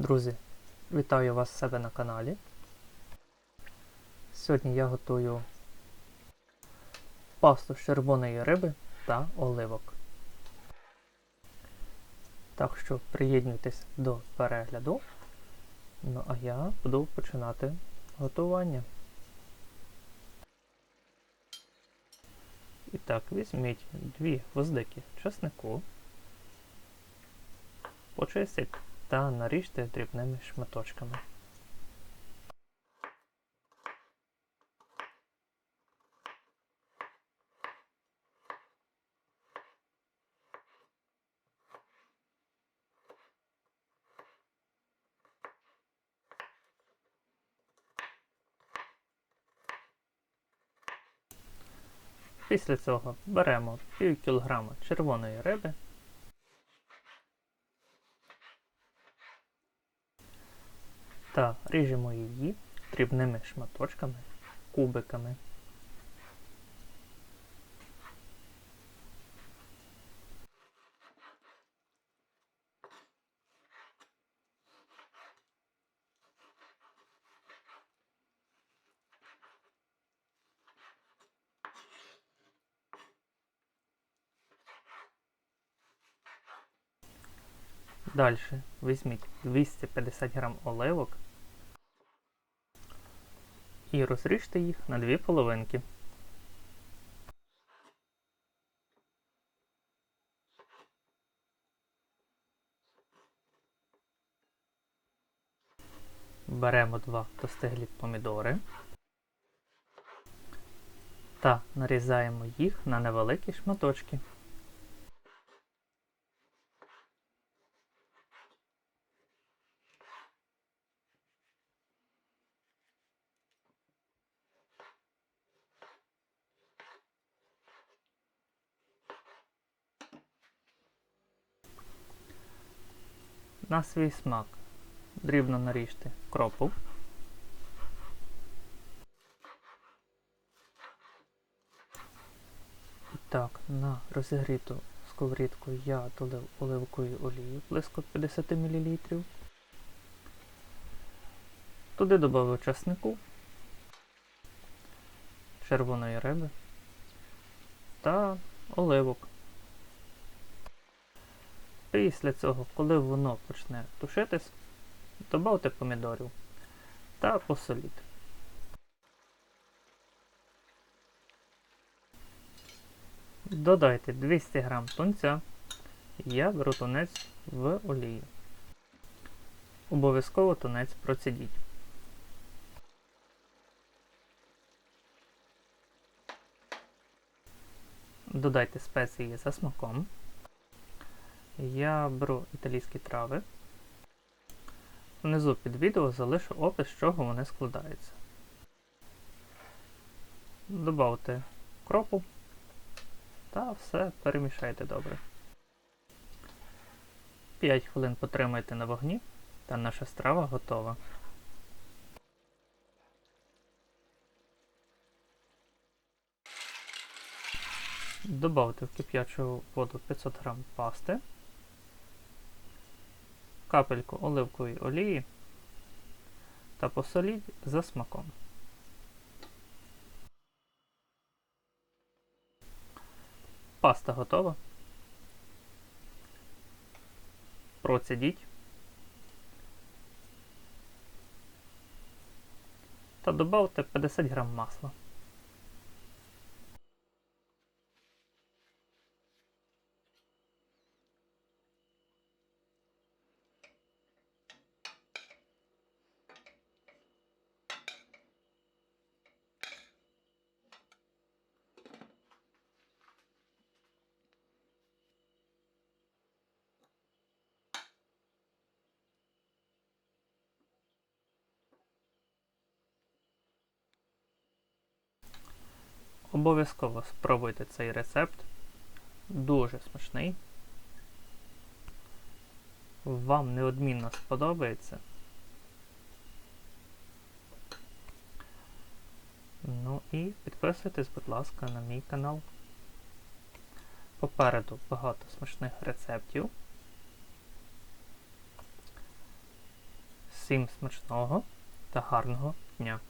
Друзі, вітаю вас себе на каналі. Сьогодні я готую пасту з червоної риби та оливок. Так що приєднуйтесь до перегляду. Ну а я буду починати готування. І так, візьміть дві гвоздики чеснику, почистіть та наріжте дрібними шматочками. Після цього беремо пів кілограма червоної риби. Та ріжемо її дрібними шматочками, кубиками. Далі візьміть 250 г оливок і розріжте їх на дві половинки. Беремо два достиглі помідори та нарізаємо їх на невеликі шматочки. На свій смак дрібно наріжте кропу. Так, на розігріту сковорідку я долив оливкової олії близько 50 мл. Туди додав часнику, червоної риби та оливок. Після цього, коли воно почне тушитись, додавте помідорів та посоліть. Додайте 200 г тунця. Я беру тунець в олію. Обов'язково тунець процідіть. Додайте спеції за смаком. Я беру італійські трави. Внизу під відео залишу опис, з чого вони складаються. Добавте кропу та все перемішайте добре. 5 хвилин потримайте на вогні та наша страва готова. Добавте в кип'ячу воду 500 г пасти капельку оливкової олії та посоліть за смаком. Паста готова. Процідіть. Та додавте 50 г масла. Обов'язково спробуйте цей рецепт. Дуже смачний. Вам неодмінно сподобається. Ну і підписуйтесь, будь ласка, на мій канал. Попереду багато смачних рецептів. Всім смачного та гарного дня!